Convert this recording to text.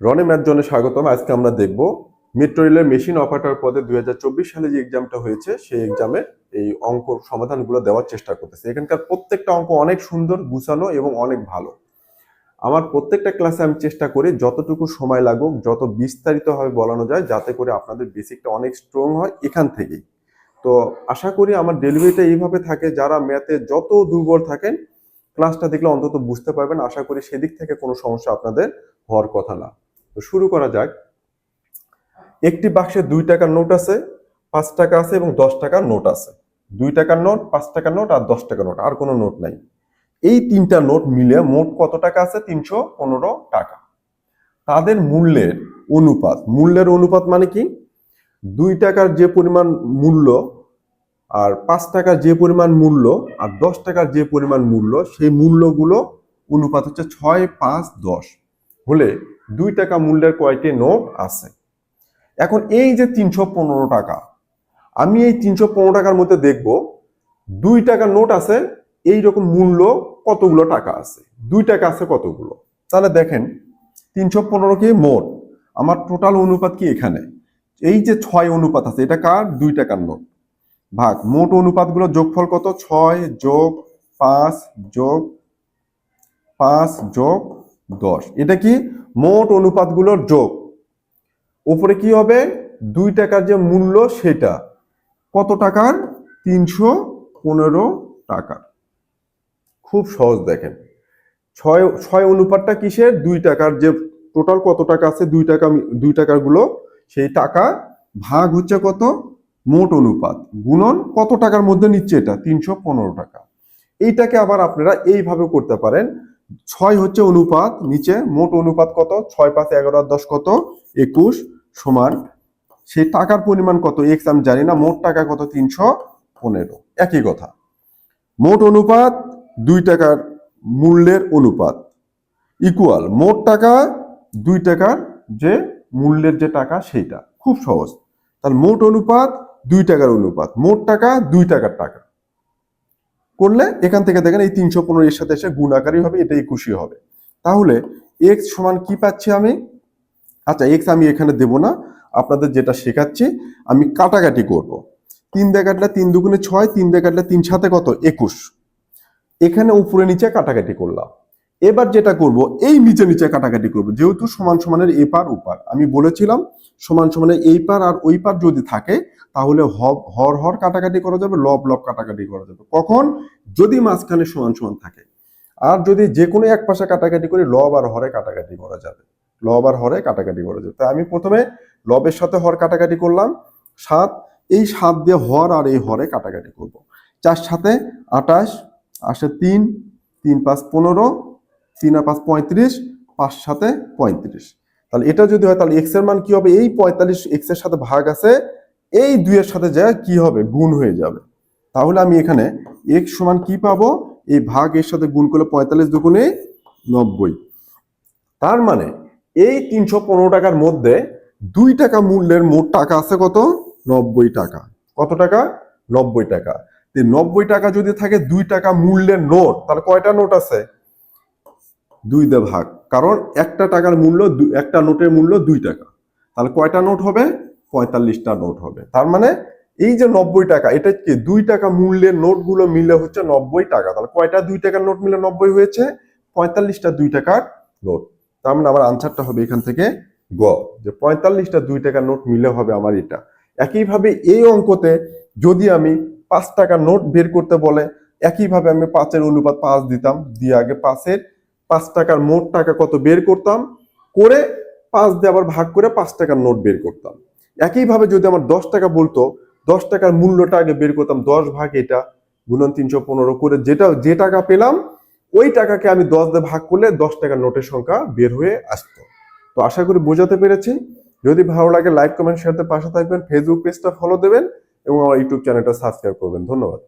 রনে math জনে স্বাগতম। আজকে আমরা দেখব মেট্রো রেলের মেশিন অপারেটর পদে দু হাজার চব্বিশ সালে যে এক্সামটা হয়েছে, সেই এক্সামে এই অঙ্ক সমাধানগুলো দেওয়ার চেষ্টা করতেছে। এখানকার প্রত্যেকটা অঙ্ক অনেক সুন্দর, গুছানো এবং অনেক ভালো। আমার প্রত্যেকটা ক্লাসে আমি চেষ্টা করি যতটুকু সময় লাগুক, যত বিস্তারিতভাবে বলানো যায়, যাতে করে আপনাদের বেসিকটা অনেক স্ট্রং হয় এখান থেকেই। তো আশা করি আমার ডেলিভারিটা এইভাবে থাকে, যারা ম্যাথে যত দুর্বল থাকেন ক্লাসটা দেখলে অন্তত বুঝতে পারবেন। আশা করি সেদিক থেকে কোনো সমস্যা আপনাদের হওয়ার কথা না। তো শুরু করা যাক। একটি বাক্সে দুই টাকার নোট আছে, পাঁচ টাকা আছে এবং দশ টাকার নোট আছে। দুই টাকার নোট, পাঁচ টাকার নোট আর দশ টাকার নোট, আর কোনো নোট নাই। এই তিনটা নোট মিলে মোট কত টাকা আছে? তিনশো পনেরো টাকা। তাদের মূল্যের অনুপাত। মূল্যের অনুপাত মানে কি? দুই টাকার যে পরিমাণ মূল্য আর পাঁচ টাকার যে পরিমাণ মূল্য আর দশ টাকার যে পরিমাণ মূল্য, সেই মূল্যগুলো অনুপাত হচ্ছে ছয় পাঁচ দশ। হলে দুই টাকা মূল্যের কয়েকটি নোট আছে। এখন এই যে তিনশো পনেরো টাকা, আমি এই তিনশো পনেরো টাকার মধ্যে দেখব, দুই টাকার নোট আছে এই রকম মূল্য কতগুলো টাকা আছে? দুই টাকা আছে কতগুলো? তাহলে দেখেন, তিনশো পনেরো কি মোট? আমার টোটাল অনুপাত কি এখানে? এই যে ছয় অনুপাত আছে, এটা কার? দুই টাকার নোট। ভাগ, মোট অনুপাতগুলো যোগফল কত? ছয় যোগ পাঁচ যোগ পাঁচ যোগ দশ। এটা কি? মোট অনুপাতগুলোর যোগ। উপরে কি হবে? দুই টাকার যে মূল্য সেটা। কত টাকার? তিনশো পনেরো টাকা খুব সহজ দেখেন। ছয় ছয় অনুপাতটা কিসের? দুই টাকার যে টোটাল কত টাকা আছে, দুই টাকা, দুই টাকারগুলো সেই টাকা ভাগ হচ্ছে কত? মোট অনুপাত। গুণন কত টাকার মধ্যে নিচ্ছে এটা? তিনশো পনেরো টাকা। এইটাকে আবার আপনারা এইভাবে করতে পারেন। ছয় হচ্ছে অনুপাত, নিচে মোট অনুপাত কত? ছয় পাঁচ এগারো আর দশ কত? একুশ সমান সেই টাকার পরিমাণ কত? এক্স আমি জানি না, মোট টাকা কত? তিনশো পনেরো। একই কথা। মোট অনুপাত দুই টাকার মূল্যের অনুপাত। ইকুয়াল মোট টাকা দুই টাকার যে মূল্যের যে টাকা সেইটা। খুব সহজ। তাহলে মোট অনুপাত দুই টাকার অনুপাত। মোট টাকা দুই টাকার টাকা। করলে এখান থেকে দেখেন এই তিনশো পনেরো এর সাথে এসে গুণ আকারই হবে, এটাই খুশি হবে। তাহলে এক্স সমান কি পাচ্ছি আমি? আচ্ছা এক্স আমি এখানে দেব না, আপনাদের যেটা শেখাচ্ছি, আমি কাটাকাটি করব। তিন দিয়ে কাটলে তিন দুগুণে ছয়, তিন দিয়ে কাটলে তিন সাথে কত? একুশ। এখানে উপরে নিচে কাটাকাটি করলাম। এবার যেটা করব, এই নিচে নিচে কাটাকাটি করব। যেহেতু সমান সমানের এ পার উপার আমি বলেছিলাম, সমান সমানের এই পার আর ওই পার যদি থাকে, তাহলে হর হর কাটাকাটি করা যাবে, লব লব কাটাকাটি করা যাবে। কখন? যদি মাঝখানে সমান সমান থাকে। আর যদি যে কোনো এক পাশে কাটাকাটি করে লব আর হরে কাটাকাটি করা যাবে। লব আর হরে কাটাকাটি করা যাবে। তাই আমি প্রথমে লবের সাথে হর কাটাকাটি করলাম, সাত। এই সাত দিয়ে হর আর এই হরে কাটাকাটি করব। চার সাথে আটাশ আসে তিন তিন পাঁচ পনেরো তিন আর পাঁচ পঁয়ত্রিশ, পাঁচ সাথে পঁয়ত্রিশ। তাহলে এটা যদি হয়, তাহলে এক্সের মান কি হবে? এই পঁয়তাল্লিশ এক্সের সাথে ভাগ আছে, এই দুইয়ের সাথে যা কি হবে? গুণ হয়ে যাবে। তাহলে আমি এখানে এক্স সমান কি পাবো? এই ভাগ এর সাথে গুণ করলে পঁয়তাল্লিশ দুগুণে নব্বই। তার মানে এই তিনশো পনেরো টাকার মধ্যে দুই টাকা মূল্যের মোট টাকা আছে কত? নব্বই টাকা। কত টাকা? নব্বই টাকা। নব্বই টাকা যদি থাকে দুই টাকা মূল্যের নোট, তাহলে কয়টা নোট আছে? দুই দে ভাগ। কারণ একটা টাকার মূল্য একটা নোটের মূল্য দুই টাকা। তাহলে কয়টা নোট হবে? পঁয়তাল্লিশটা নোট হবে। তার মানে এই যে নব্বই টাকা, এটা কি দুই টাকা মূল্যের নোটগুলো মিলে হচ্ছে নব্বই টাকা? তাহলে কয়টা দুই টাকার নোট মিলে নব্বই হয়েছে? পঁয়তাল্লিশটা দুই টাকার নোট। তার মানে আমার আনসারটা হবে এখান থেকে গ, যে পঁয়তাল্লিশটা দুই টাকার নোট মিলে হবে আমার এটা। একইভাবে এই অঙ্কতে যদি আমি পাঁচ টাকার নোট বের করতে বলে, একইভাবে আমি পাঁচের অনুপাত পাঁচ দিতাম, দিয়ে আগে পাঁচের পাঁচ টাকার মোট টাকা কত বের করতাম? করে পাঁচ দিয়ে আবার ভাগ করে পাঁচ টাকার নোট বের করতাম। একইভাবে যদি আমার দশ টাকা বলতো, দশ টাকার মূল্যটা আগে বের করতাম, দশ ভাগ এটা গুণন তিনশো পনেরো করে যেটা, যে টাকা পেলাম, ওই টাকাকে আমি দশ দিয়ে ভাগ করলে দশ টাকার নোটের সংখ্যা বের হয়ে আসতো। তো আশা করি বোঝাতে পেরেছি। যদি ভালো লাগে, লাইক, কমেন্ট শেয়ারতে পাশে থাকবেন ফেসবুক পেজটা ফলো দেবেন এবং আমার ইউটিউব চ্যানেলটা সাবস্ক্রাইব করবেন। ধন্যবাদ।